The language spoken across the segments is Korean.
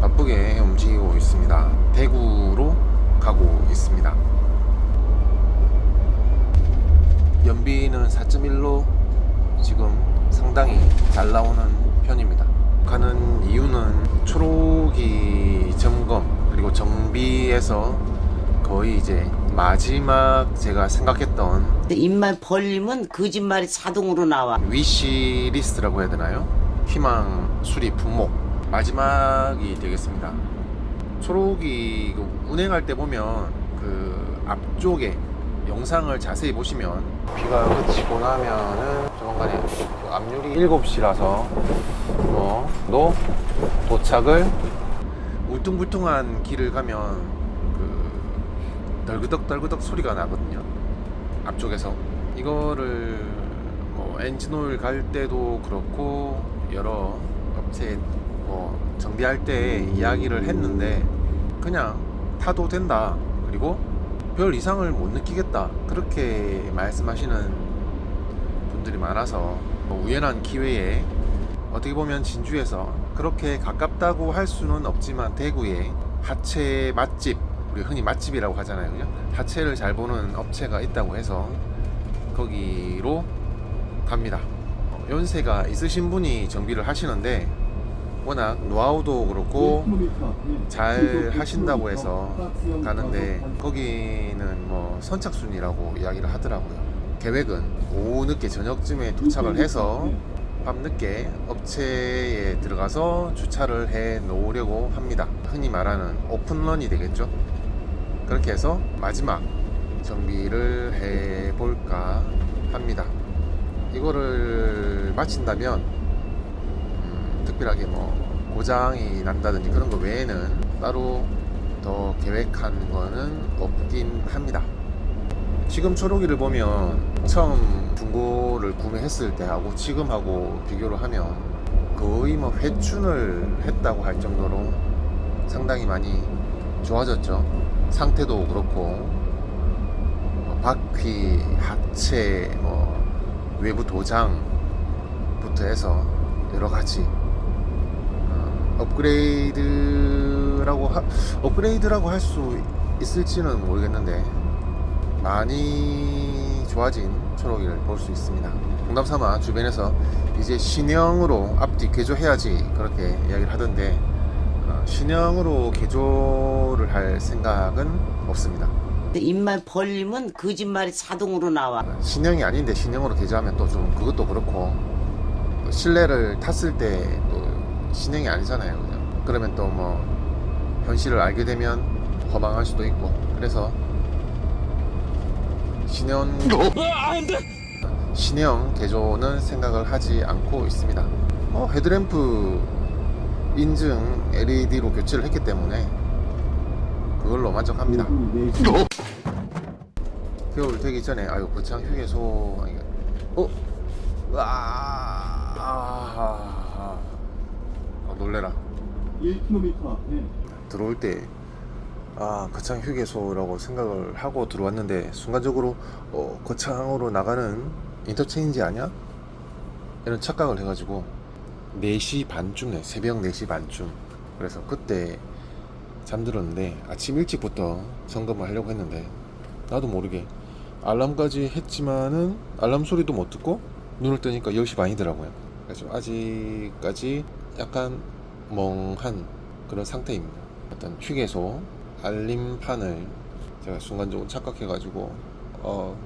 바쁘게 움직이고 있습니다. 대구로 가고 있습니다. 연비는 4.1로 지금 상당히 잘 나오는 편입니다. 가는 이유는 초록이 점검 그리고 정비에서 거의 이제 마지막 제가 생각했던 입만 벌리면 거짓말이 자동으로 나와. 위시 리스트라고 해야 되나요? 희망 수리 품목 마지막이 되겠습니다. 초록이 운행할 때 보면 그 앞쪽에 영상을 자세히 보시면 비가 그치고 나면은 조만간에 그 앞유리 7시라서 뭐도 도착을 울퉁불퉁한 길을 가면 그 덜그덕덜그덕 소리가 나거든요. 앞쪽에서 이거를 뭐 엔진오일 갈 때도 그렇고 여러 업체 뭐 정비할 때 이야기를 했는데 그냥 타도 된다. 그리고 별 이상을 못 느끼겠다. 그렇게 말씀하시는 분들이 많아서 뭐 우연한 기회에 어떻게 보면 진주에서 그렇게 가깝다고 할 수는 없지만 대구에 하체 맛집 우리 흔히 맛집이라고 하잖아요. 그죠? 하체를 잘 보는 업체가 있다고 해서 거기로 갑니다. 어, 연세가 있으신 분이 정비를 하시는데 워낙 노하우도 그렇고 잘 하신다고 해서 가는데 거기는 뭐 선착순이라고 이야기를 하더라고요. 계획은 오후 늦게 저녁쯤에 도착을 해서 밤 늦게 업체에 들어가서 주차를 해 놓으려고 합니다. 흔히 말하는 오픈런이 되겠죠. 그렇게 해서 마지막 정비를 해 볼까 합니다. 이거를 마친다면 음, 특별하게 뭐 고장이 난다든지 그런 거 외에는 따로 더 계획한 거는 없긴 합니다. 지금 초록이를 보면 처음 중고를 구매했을 때하고 지금하고 비교를 하면 거의 뭐 회춘을 했다고 할 정도로 상당히 많이 좋아졌죠. 상태도 그렇고 뭐 바퀴, 하체, 뭐 외부 도장부터 해서 여러 가지 어, 업그레이드라고 하, 업그레이드라고 할 수 있을지는 모르겠는데 많이 좋아진 초록이를 볼 수 있습니다. 농담삼아 주변에서 이제 신형으로 앞뒤 개조해야지 그렇게 이야기를 하던데 어, 신형으로 개조를 할 생각은 없습니다. 입만 벌리면 거짓말이 자동으로 나와. 신형이 아닌데 신형으로 개조하면 또 좀 그것도 그렇고 또 실내를 탔을 때 또 신형이 아니잖아요 그러면 또 뭐 현실을 알게 되면 허망할 수도 있고. 그래서 신형 신형 개조는 생각을 하지 않고 있습니다. 어, 헤드램프 인증 LED로 교체를 했기 때문에 그걸로 만족합니다. 겨울 되기 전에 아유 거창 휴게소 어? 와 아, 아, 놀래라 1km 앞에. 들어올 때 아, 거창 휴게소라고 생각을 하고 들어왔는데 순간적으로 어, 거창으로 나가는 인터체인지 아니야? 이런 착각을 해가지고 4시 반쯤에 새벽 4시 반쯤. 그래서 그때 잠들었는데 아침 일찍부터 점검을 하려고 했는데 나도 모르게 알람까지 했지만은 알람 소리도 못 듣고 눈을 뜨니까 10시 반이더라고요. 그래서 아직까지 약간 멍한 그런 상태입니다 어떤 휴게소 알림판을 제가 순간적으로 착각해가지고 어,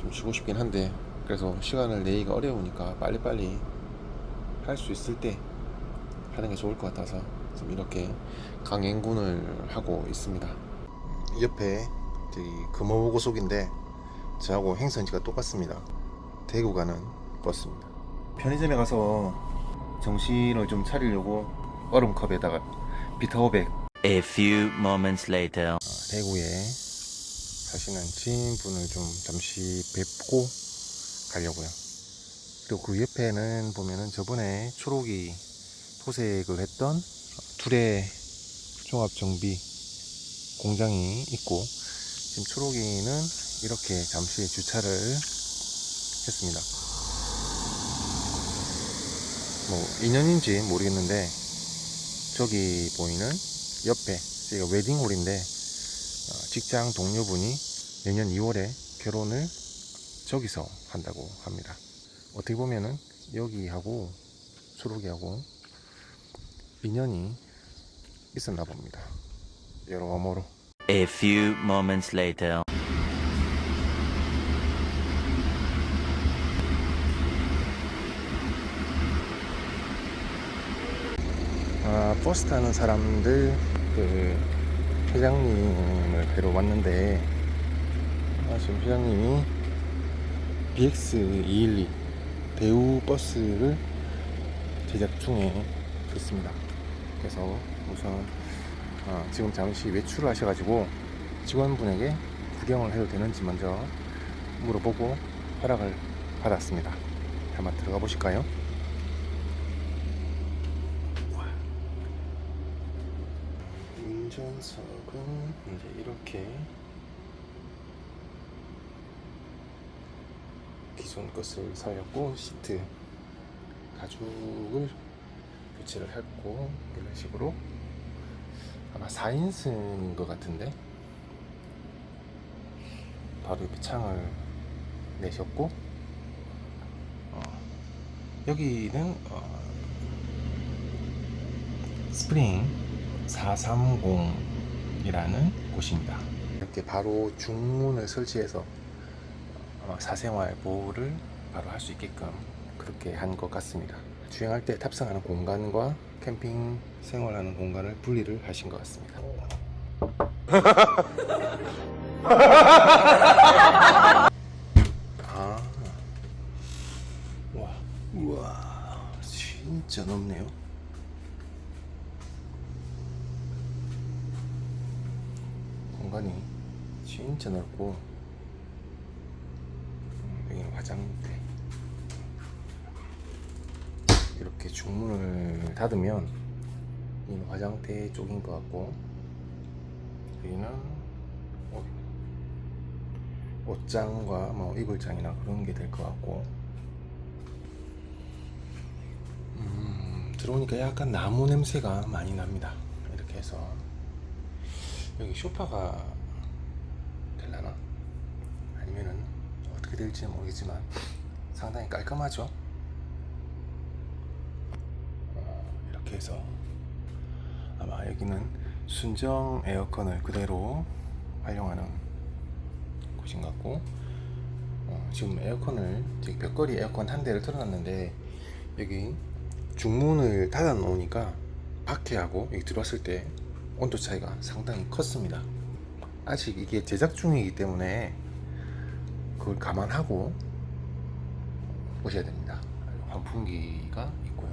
좀 쉬고 싶긴 한데 그래서 시간을 내기가 어려우니까 빨리빨리 할 수 있을 때 하는 게 좋을 것 같아서 지금 이렇게 강행군을 하고 있습니다. 옆에 저기 금호고속인데 저하고 행선지가 똑같습니다. 대구 가는 버스입니다. 편의점에 가서 정신을 좀 차리려고 얼음컵에다가 비타오백 A few moments later. 대구에 사시는 지인분을 좀 잠시 뵙고 가려고요. 그리고 그 옆에는 보면은 저번에 초록이 도색을 했던 둘의 종합정비 공장이 있고 지금 초록이는 이렇게 잠시 주차를 했습니다. 뭐 인연인지 모르겠는데 저기 보이는 옆에 여기가 웨딩홀인데 어, 직장 동료분이 내년 2월에 결혼을 저기서 한다고 합니다. 어떻게 보면은 여기하고 초록이하고 인연이 있었나 봅니다. 여러모로 A few moments later. 아, 버스 타는 사람들 그 회장님을 뵈러 왔는데 아, 지금 회장님이 BX212 대우 버스를 제작 중에 있습니다. 그래서 우선 아, 지금 잠시 외출을 하셔가지고 직원분에게 구경을 해도 되는지 먼저 물어보고 허락을 받았습니다. 한번 들어가 보실까요? 운전석은 이제 이렇게 기존 것을 살렸고 시트 가죽을 교체를 했고 이런 식으로. 아마 4인승인 것 같은데? 바로 옆에 창을 내셨고 어, 여기는 어, 스프링 430 이라는 곳입니다. 이렇게 바로 중문을 설치해서 사생활 보호를 바로 할 수 있게끔 그렇게 한 것 같습니다. 주행할 때 탑승하는 공간과 캠핑 생활하는 공간을 분리를 하신 것 같습니다. 아, 와, 우와, 진짜 넓네요. 공간이 진짜 넓고 음, 여기는 화장대. 이렇게 중문을 닫으면 여기는 화장대 쪽인 것 같고 여기는 옷, 옷장과 뭐 이불장이나 그런 게 될 것 같고. 음, 들어오니까 약간 나무 냄새가 많이 납니다. 이렇게 해서. 여기 소파가 될라나? 아니면은 어떻게 될지는 모르겠지만 상당히 깔끔하죠? 어, 이렇게 해서 아마 여기는 순정 에어컨을 그대로 활용하는 곳인 것 같고 어, 지금 에어컨을 벽걸이 에어컨 한 대를 틀어놨는데 여기 중문을 닫아 놓으니까 밖에하고 여기 들어왔을 때 온도 차이가 상당히 컸습니다. 아직 이게 제작 중이기 때문에 그걸 감안하고 오셔야 됩니다. 환풍기가 있고요.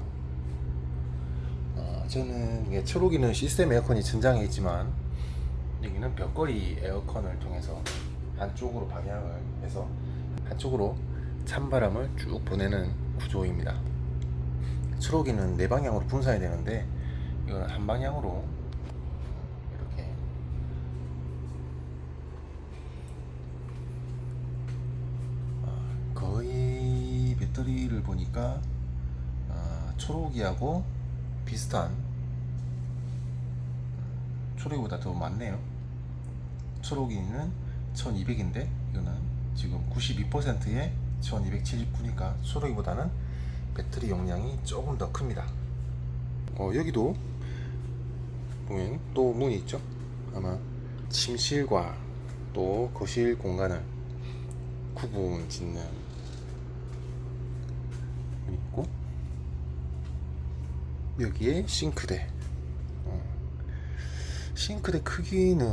어, 저는 이게 초록이는 시스템 에어컨이 전장에 있지만 여기는 벽걸이 에어컨을 통해서 한쪽으로 방향을 해서 한쪽으로 찬바람을 쭉 보내는 구조입니다. 초록이는 네 방향으로 분산이 되는데 이거는 한 방향으로 이렇게 아, 거의 배터리를 보니까 아, 초록이하고 비슷한 음, 초록이보다 더 많네요. 초록이는 1200인데 이거는 지금 92%에 1279니까 초록이보다는 배터리 용량이 조금 더 큽니다. 어, 여기도 보면 또 문이 있죠. 아마 침실과 또 거실 공간을 구분 짓는 문이 있고 여기에 싱크대. 어, 싱크대 크기는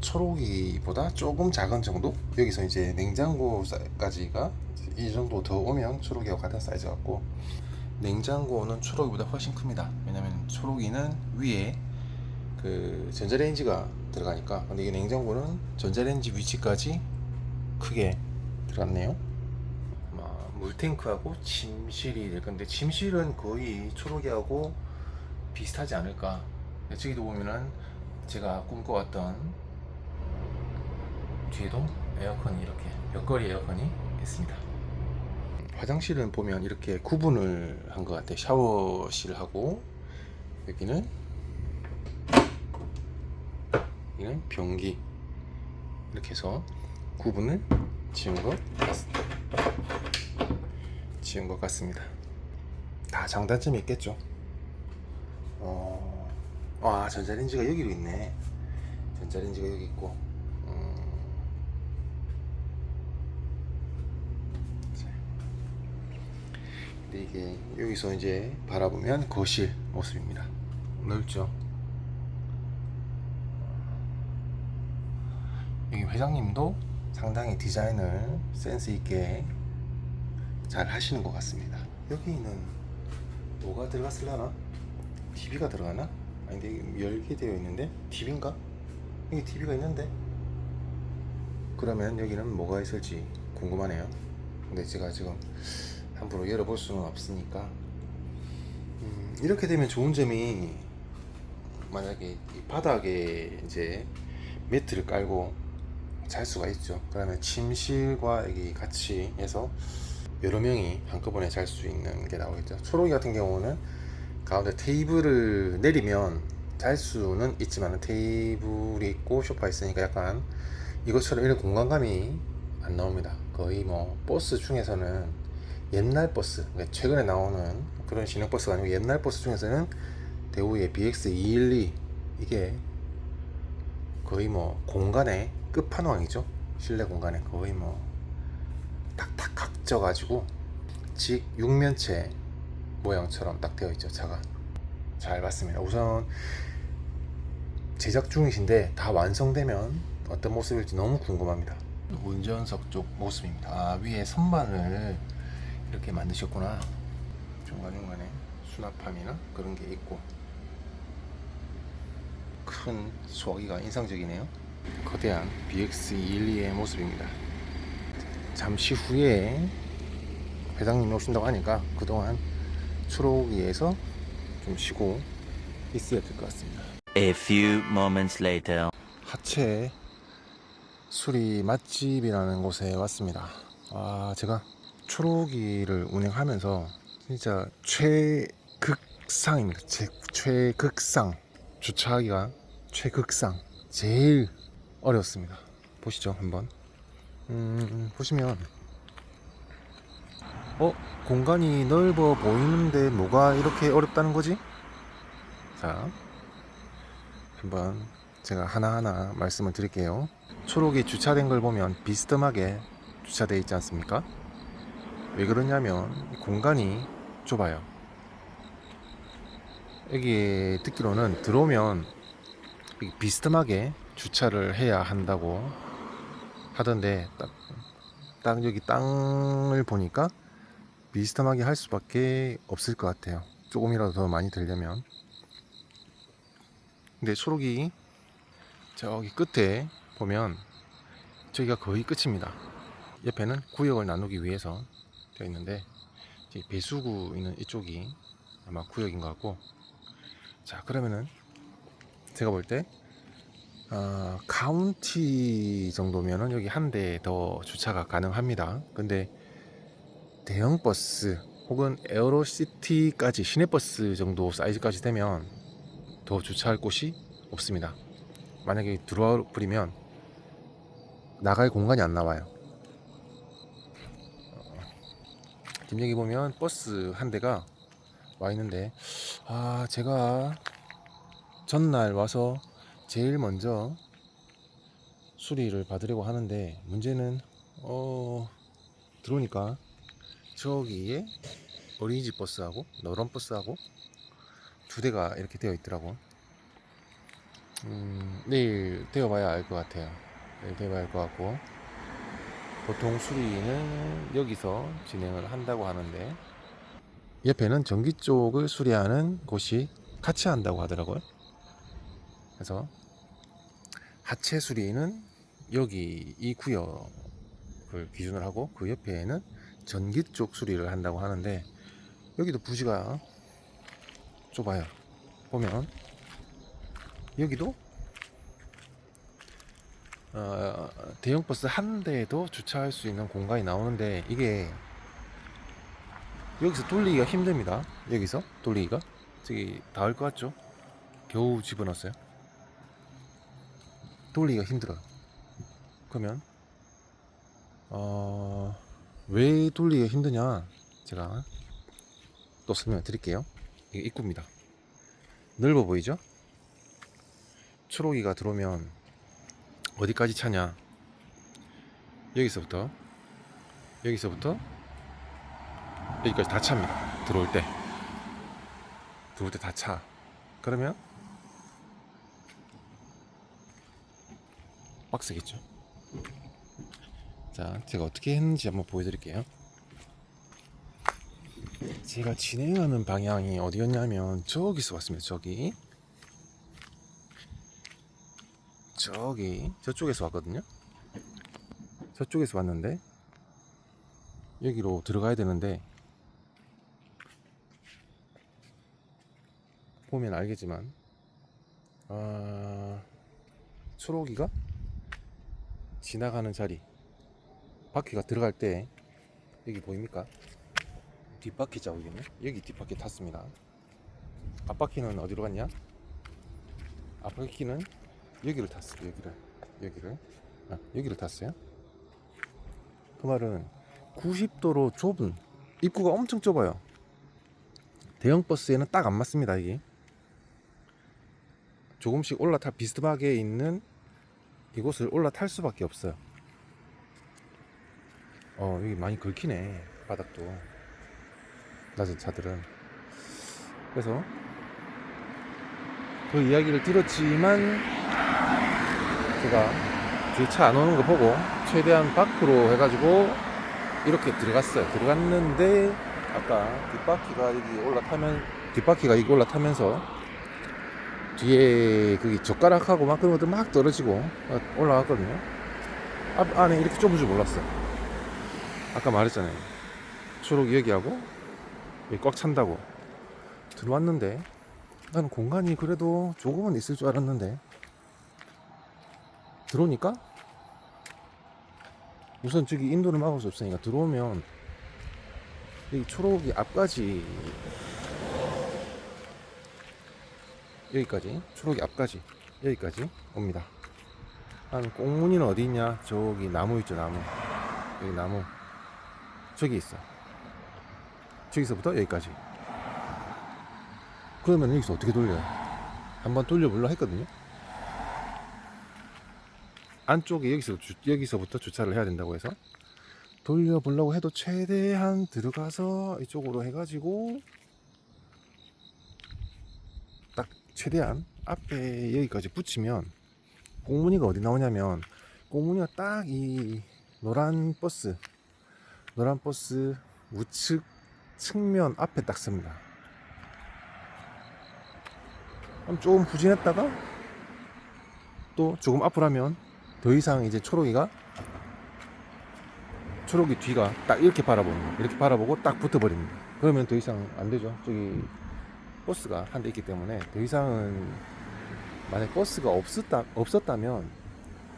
초록이보다 조금 작은 정도? 여기서 이제 냉장고까지가 이 정도 더 오면 초록이하고 같은 사이즈 같고 냉장고는 초록이보다 훨씬 큽니다. 왜냐면 초록이는 위에 그 전자레인지가 들어가니까 근데 이게 냉장고는 전자레인지 위치까지 크게 들어갔네요. 물탱크하고 침실이 될 건데 침실은 거의 초록이하고 비슷하지 않을까. 저기도 보면은 제가 꿈꿔왔던 뒤에도 에어컨이 이렇게 벽걸이 에어컨이 있습니다. 화장실은 보면 이렇게 구분을 한 것 같아요. 샤워실하고 여기는 여기는 변기 이렇게 해서 구분을 지은 것 같습니다. 지은 것 같습니다. 다 장단점이 있겠죠. 어, 아 전자레인지가 여기로 있네. 전자레인지가 여기 있고. 음. 자. 근데 이게 여기서 이제 바라보면 거실 모습입니다. 넓죠. 여기 회장님도 상당히 디자인을 센스 있게 잘 하시는 것 같습니다. 여기는 뭐가 들어갔을라나? TV가 들어가나? 아닌데 이게 열게 되어 있는데 TV인가? 여기 TV가 있는데 그러면 여기는 뭐가 있을지 궁금하네요. 근데 제가 지금 함부로 열어볼 수는 없으니까 음, 이렇게 되면 좋은 점이 만약에 이 바닥에 이제 매트를 깔고 잘 수가 있죠. 그러면 침실과 여기 같이 해서 여러 명이 한꺼번에 잘 수 있는 게 나오겠죠. 초록이 같은 경우는 가운데 테이블을 내리면 잘 수는 있지만 테이블이 있고 소파 있으니까 약간 이것처럼 이런 공간감이 안 나옵니다. 거의 뭐 버스 중에서는 옛날 버스, 그러니까 최근에 나오는 그런 신형 버스가 아니고 옛날 버스 중에서는 대우의 BX212 이게 거의 뭐 공간의 끝판왕이죠. 실내 공간에 거의 뭐 탁탁 각져가지고 직 육면체 모양처럼 딱 되어 있죠. 차가 잘 봤습니다. 우선 제작 중이신데 다 완성되면 어떤 모습일지 너무 궁금합니다. 운전석 쪽 모습입니다. 아, 위에 선반을 이렇게 만드셨구나. 중간중간에 수납함이나 그런 게 있고 큰 수화기가 인상적이네요. 거대한 BX212의 모습입니다. 잠시 후에 회장님이 오신다고 하니까 그동안 초록이에서 좀 쉬고 있어야 될 것 같습니다. A few moments later. 하체 수리 맛집이라는 곳에 왔습니다. 아, 제가 초록이를 운행하면서 진짜 최극상입니다. 제 최극상. 주차하기가 최극상. 제일 어렵습니다. 보시죠, 한번. 음, 보시면 어, 공간이 넓어 보이는데 뭐가 이렇게 어렵다는 거지? 자, 한번 제가 하나하나 말씀을 드릴게요. 초록이 주차된 걸 보면 비스듬하게 주차되어 있지 않습니까? 왜 그러냐면 공간이 좁아요. 여기 듣기로는 들어오면 이 비스듬하게 주차를 해야 한다고 하던데 딱, 딱 여기 땅을 보니까 비스듬하게 할 수밖에 없을 것 같아요. 조금이라도 더 많이 들려면. 근데 초록이 저기 끝에 보면 저기가 거의 끝입니다. 옆에는 구역을 나누기 위해서 되어 있는데 배수구 있는 이쪽이 아마 구역인 것 같고 자 그러면은 제가 볼 때 아, 카운티 정도면은 여기 한 대 더 주차가 가능합니다. 근데 대형 버스 혹은 에어로시티까지 시내버스 정도 사이즈까지 되면 더 주차할 곳이 없습니다. 만약에 들어와 버리면 나갈 공간이 안 나와요. 지금 여기 보면 버스 한 대가 와 있는데 아 제가 전날 와서 제일 먼저 수리를 받으려고 하는데 문제는 어 들어오니까 저기에 어린이집 버스하고 너런 버스하고 두 대가 이렇게 되어 있더라고. 음, 내일 되어봐야 알 것 같아요. 내일 되어봐야 알 것 같고 보통 수리는 여기서 진행을 한다고 하는데 옆에는 전기 쪽을 수리하는 곳이 같이 한다고 하더라고요. 그래서 하체 수리는 여기 이 구역을 기준으로 하고 그 옆에는 전기 쪽 수리를 한다고 하는데 여기도 부지가 좁아요. 보면 여기도 어, 대형 버스 한 대도 주차할 수 있는 공간이 나오는데 이게 여기서 돌리기가 힘듭니다. 여기서 돌리기가 저기 닿을 것 같죠? 겨우 집어넣었어요. 돌리기가 힘들어요. 그러면 어, 왜 돌리기가 힘드냐? 제가 또 설명 드릴게요. 이게 입구입니다. 넓어 보이죠? 초록이가 들어오면 어디까지 차냐? 여기서부터 여기서부터 여기까지 다 찹니다. 들어올 때 들어올 때 다 차. 그러면 빡세겠죠. 자, 제가 어떻게 했는지 한번 보여드릴게요. 제가 진행하는 방향이 어디였냐면 저기서 왔습니다. 저기 저기 저쪽에서 왔거든요. 저쪽에서 왔는데 여기로 들어가야 되는데 보면 알겠지만 아 초록이가 지나가는 자리. 바퀴가 들어갈 때 여기 보입니까? 뒷바퀴 자국이네. 여기 뒷바퀴 탔습니다. 앞바퀴는 어디로 갔냐? 앞바퀴는 여기를 탔어요. 여기를. 여기를. 아, 여기를 탔어요. 그 말은 90도로 좁은 입구가 엄청 좁아요. 대형 버스에는 딱 안 맞습니다 이게. 조금씩 올라타 비스듬하게 있는 이곳을 올라탈 수밖에 없어요. 어 여기 많이 긁히네 바닥도. 낮은 차들은. 그래서 그 이야기를 들었지만 제가 뒤에 차 안 오는 거 보고 최대한 밖으로 해가지고 이렇게 들어갔어요. 들어갔는데 아까 뒷바퀴가 여기 올라타면 뒷바퀴가 여기 올라타면서 뒤에 그게 젓가락하고 막 그런 것들 막 떨어지고 올라갔거든요. 앞 안에 이렇게 좁은 줄 몰랐어요. 아까 말했잖아요. 초록 여기하고 여기 꽉 찬다고. 들어왔는데 나는 공간이 그래도 조금은 있을 줄 알았는데 들어오니까 우선 저기 인도를 막을 수 없으니까 들어오면 여기 초록이 앞까지 여기까지. 초록이 앞까지. 여기까지 옵니다. 한 꽁무니는 어디 있냐? 저기 나무 있죠 나무. 여기 나무. 저기 있어. 저기서부터 여기까지. 그러면 여기서 어떻게 돌려요? 한번 돌려볼라 했거든요. 안쪽에 여기서 주, 여기서부터 주차를 해야 된다고 해서 돌려보려고 해도 최대한 들어가서 이쪽으로 해가지고 딱 최대한 앞에 여기까지 붙이면 꽁무니가 어디 나오냐면 꽁무니가 딱 이 노란 버스 노란 버스 우측 측면 앞에 딱 씁니다 그럼 조금 후진했다가 또 조금 앞으로 하면 더 이상 이제 초록이가 초록이 뒤가 딱 이렇게 바라보는 거예요. 이렇게 바라보고 딱 붙어버립니다. 그러면 더 이상 안 되죠. 저기 버스가 한 대 있기 때문에 더 이상은 만약 버스가 없었다 없었다면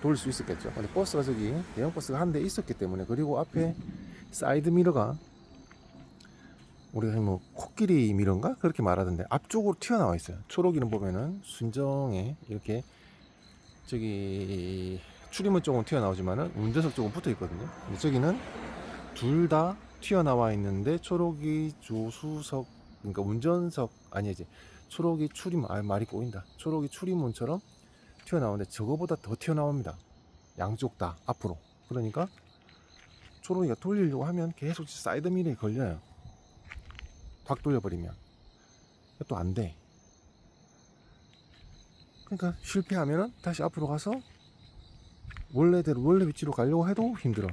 돌릴 수 있었겠죠. 근데 버스가 저기 대형 버스가 한 대 있었기 때문에 그리고 앞에 사이드 미러가 우리가 뭐 코끼리 미러인가 그렇게 말하던데 앞쪽으로 튀어나와 있어요. 초록이는 보면은 순정에 이렇게 저기 출입문 쪽은 튀어나오지만은 운전석 쪽은 붙어 있거든요. 근데 저기는 둘 다 튀어나와 있는데 초록이 조수석 그러니까 운전석 아니 이제 초록이 출입문 아 말이 꼬인다. 초록이 출입문처럼 튀어나오는데 저거보다 더 튀어나옵니다. 양쪽 다 앞으로. 그러니까 초록이가 돌리려고 하면 계속 사이드 미러에 걸려요. 확 돌려버리면 또 안 돼. 그러니까 실패하면은 다시 앞으로 가서 원래대로 원래 위치로 가려고 해도 힘들어.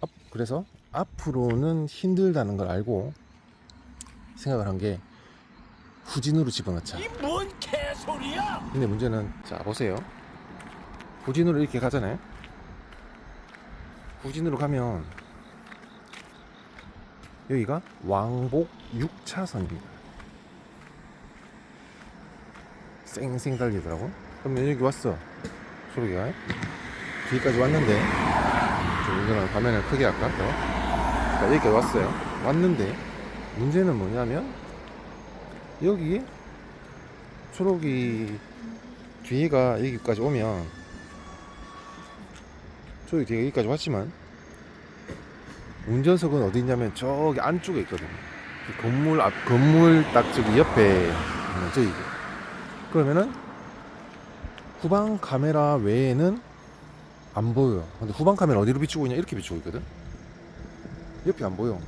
앞, 그래서 앞으로는 힘들다는 걸 알고 생각을 한 게 후진으로 집어넣자. 이 뭔 개소리야? 근데 문제는 자 보세요. 후진으로 이렇게 가잖아요. 후진으로 가면 여기가 왕복 6차선입니다. 쌩쌩 달리더라고. 그러면 여기 왔어. 초록이가 뒤까지 왔는데 좀 이거는 화면을 크게 할까? 더? 자, 여기까지 왔어요. 왔는데 문제는 뭐냐면 여기 초록이 뒤에가 여기까지 오면 초록이 뒤에 여기까지 왔지만 운전석은 어디 있냐면 저기 안쪽에 있거든요. 그 건물 앞 건물 딱 저기 옆에 저기 그러면은 후방 카메라 외에는 안 보여요. 근데 후방 카메라 어디로 비추고 있냐 이렇게 비추고 있거든. 옆이 안 보여.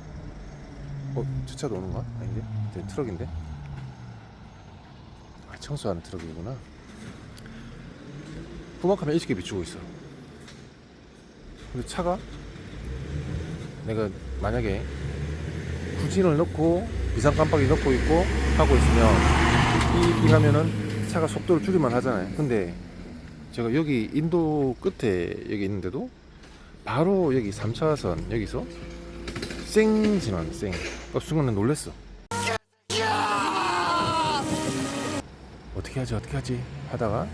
어, 저 차도 오는가? 아닌데? 저 트럭인데? 아, 청소하는 트럭이구나. 카메라 이렇게 비추고 있어. 근데 차가 내가 만약에 후진을 넣고 비상 깜빡이 넣고 있고 하고 있으면 삐삐하면은 차가 속도를 줄이만 하잖아요. 근데 제가 여기 인도 끝에 여기 있는데도 바로 여기 3차선 여기서 쌩 지나는 쌩. 그 순간에 놀랬어. 어떻게 하지 어떻게 하지 하다가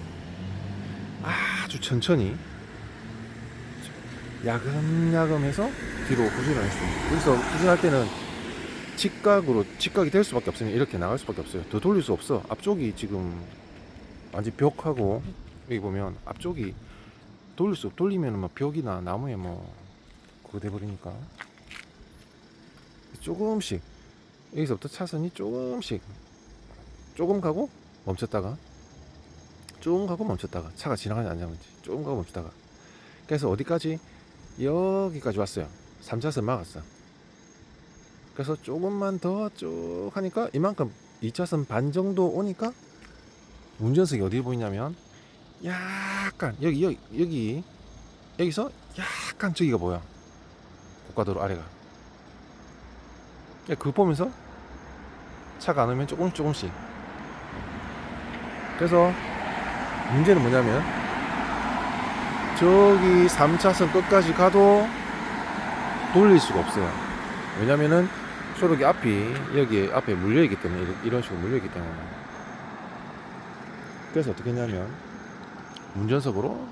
아주 천천히 야금야금해서 뒤로 후진을 했습니다. 그래서 후진할 때는 직각으로 직각이 될 수밖에 없으면 이렇게 나갈 수밖에 없어요. 더 돌릴 수 없어. 앞쪽이 지금 완전 벽하고 여기 보면 앞쪽이 돌릴 수 없. 돌리면 막 벽이나 나무에 뭐 그거 돼버리니까 조금씩 여기서부터 차선이 조금씩 조금 가고 멈췄다가 조금 가고 멈췄다가 차가 지나가지 않는지 조금 가고 멈췄다가. 그래서 어디까지? 여기까지 왔어요. 3차선 막았어. 그래서 조금만 더 쭉 하니까 이만큼 2차선 반 정도 오니까 운전석이 어디 보이냐면 약간 여기 여기 여기 여기서 약간 저기가 보여. 고가도로 아래가. 야, 그거 보면서? 차가 안 오면 조금씩 조금씩. 그래서 문제는 뭐냐면 저기 3차선 끝까지 가도 돌릴 수가 없어요. 왜냐면은 초록이 앞이 여기 앞에 물려 있기 때문에 이런- 식으로 물려 있기 때문에. 그래서 어떻게 했냐면 운전석으로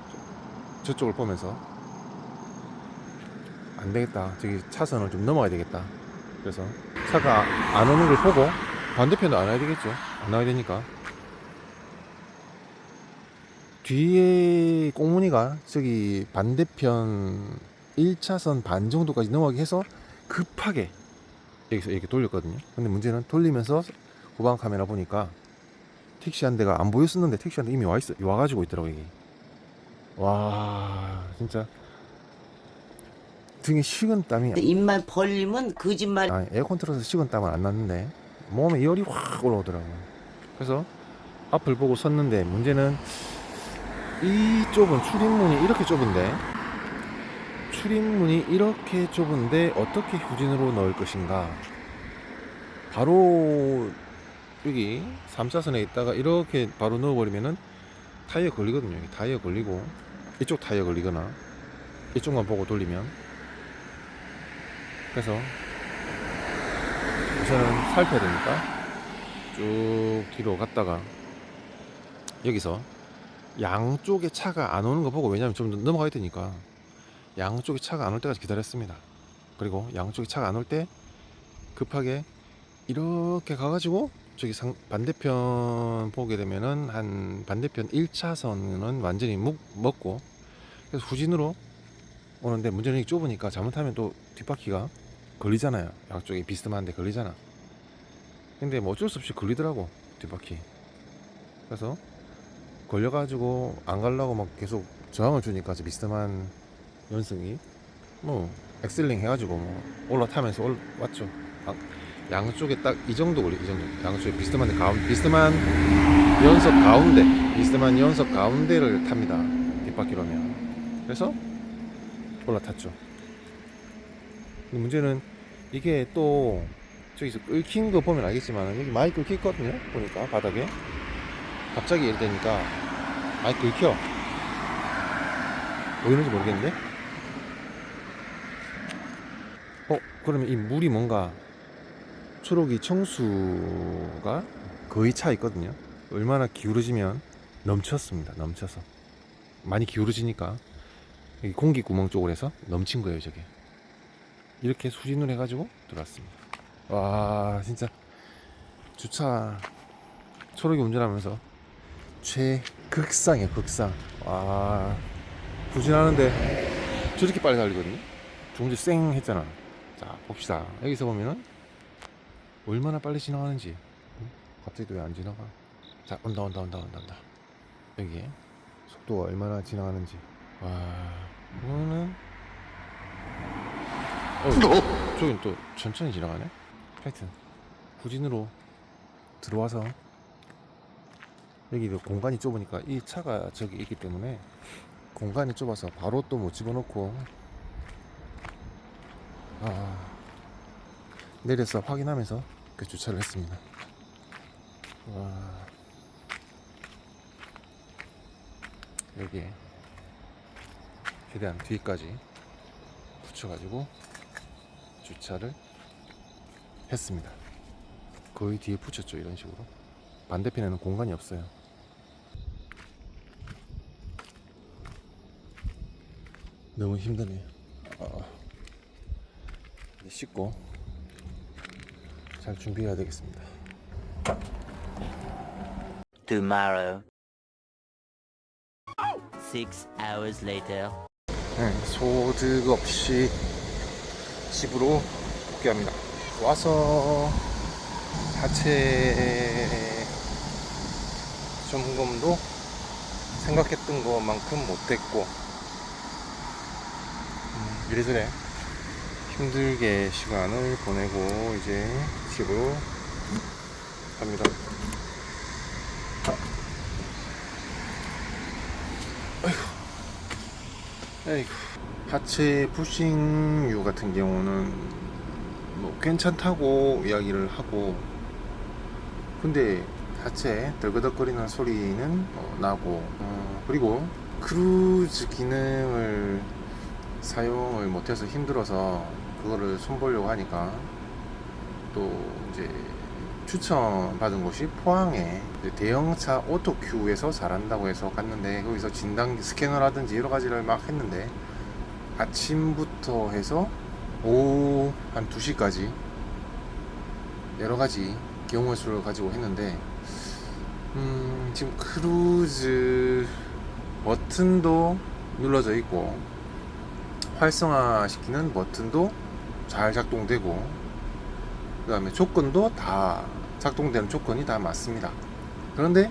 저쪽을 보면서 안 되겠다. 저기 차선을 좀 넘어가야 되겠다 그래서 차가 안 오는 걸 보고 반대편도 안 와야 되겠죠. 안 와야 되니까. 뒤에 꽁무니가 저기 반대편 1차선 반 정도까지 넘어가게 해서 급하게 여기서 이렇게 돌렸거든요. 근데 문제는 돌리면서 후방 카메라 보니까 택시 한 대가 안 보였었는데 택시 한 대 이미 와 있어 와가지고 있더라고 이게. 와 진짜 등에 식은 땀이 입만 벌리면 거짓말. 아, 에어컨 틀어서 식은 땀은 안 났는데 몸에 열이 확 올라오더라고요. 그래서 앞을 보고 섰는데 문제는 이 좁은 출입문이 이렇게 좁은데 출입문이 이렇게 좁은데 어떻게 후진으로 넣을 것인가? 바로 여기 3차선에 있다가 이렇게 바로 넣어버리면은 타이어 걸리거든요. 타이어 걸리고 이쪽 타이어 걸리거나 이쪽만 보고 돌리면 그래서 우선은 살펴야 되니까 쭉 뒤로 갔다가 여기서 양쪽에 차가 안 오는 거 보고 왜냐면 좀더 넘어가야 되니까 양쪽에 차가 안 올 때까지 기다렸습니다. 그리고 양쪽에 차가 안 올 때 급하게 이렇게 가가지고 저기 상, 반대편 보게 되면은 한 반대편 1차선은 완전히 묵, 먹고 그래서 후진으로 오는데 문제는 좁으니까 잘못하면 또 뒷바퀴가 걸리잖아요. 양쪽에 비스듬한데 걸리잖아. 근데 뭐 어쩔 수 없이 걸리더라고 뒷바퀴. 그래서 걸려가지고 안 가려고 막 계속 저항을 주니까 저 비스듬한 연승이 뭐 엑셀링 해가지고 뭐 올라타면서 올, 왔죠. 아, 양쪽에 딱 이 정도 걸리 이 정도. 양쪽에 비스듬한데 가운 비스듬한 연석 가운데 비스듬한 연석 가운데를 탑니다. 뒷바퀴로면. 그래서 올라탔죠. 문제는 이게 또 저기서 끓긴 거 보면 알겠지만 여기 많이 끓겠거든요. 보니까 바닥에 갑자기 이렇게 되니까 많이 끓여. 보이는지 모르겠는데. 어 그러면 이 물이 뭔가 초록이 청수가 거의 차 있거든요. 얼마나 기울어지면 넘쳤습니다. 넘쳐서 많이 기울어지니까 공기 구멍 쪽으로 해서 넘친 거예요, 저게. 이렇게 수진을 해가지고 들어왔습니다. 와, 진짜 주차 초록이 운전하면서 최극상이야 극상. 와 부진하는데 저렇게 빨리 달리거든요. 전에 쌩 했잖아. 자 봅시다. 여기서 보면은 얼마나 빨리 지나가는지. 응? 갑자기 왜 안 지나가. 자 온다 온다 온다 온다 온다. 여기에 속도가 얼마나 지나가는지. 와 이거는 어. 저긴 또 천천히 지나가네? 하여튼 후진으로 들어와서 여기도 공간이 좁으니까 이 차가 저기 있기 때문에 공간이 좁아서 바로 또 못 집어넣고 아 내려서 확인하면서 그 주차를 했습니다. 와. 여기에 최대한 뒤까지 붙여가지고 주차를 했습니다. 거의 뒤에 붙였죠 이런 식으로. 반대편에는 공간이 없어요. 너무 힘드네요. 어, 이제 씻고 잘 준비해야 되겠습니다. Tomorrow. Six hours later. 네, 소득 없이 집으로 복귀합니다. 와서 하체 점검도 생각했던 것만큼 못했고 음, 이래저래 힘들게 시간을 보내고 이제 집으로 갑니다. 에이구. 하체 푸싱류 같은 경우는 뭐 괜찮다고 이야기를 하고 근데 하체 덜그덕거리는 소리는 어, 나고 어, 그리고 크루즈 기능을 사용을 못해서 힘들어서 그거를 손보려고 하니까 또 이제 추천받은 곳이 포항에 대형차 오토큐에서 잘한다고 해서 갔는데 거기서 진단 스캐너라든지 여러 가지를 막 했는데 아침부터 해서 오후 한 2시까지 여러 가지 경우의 수를 가지고 했는데 음, 지금 크루즈 버튼도 눌러져 있고 활성화 시키는 버튼도 잘 작동되고 그 다음에 조건도 다 작동되는 조건이 다 맞습니다. 그런데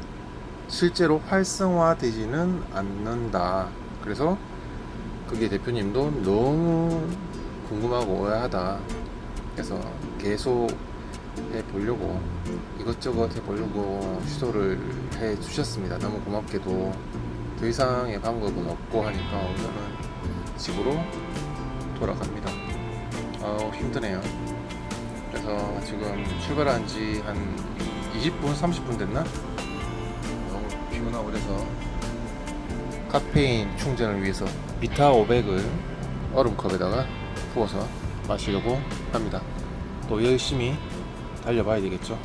실제로 활성화되지는 않는다. 그래서 그게 대표님도 너무 궁금하고 의아하다. 그래서 계속 해 보려고 이것저것 해 보려고 시도를 해 주셨습니다. 너무 고맙게도 더 이상의 방법은 없고 하니까 오늘은 집으로 돌아갑니다. 아우 힘드네요. 그래서 지금 출발한 지 한 20분, 30분 됐나? 너무 피곤하고 그래서 카페인 충전을 위해서 비타 500을 얼음컵에다가 부어서 마시려고 합니다. 또 열심히 달려봐야 되겠죠.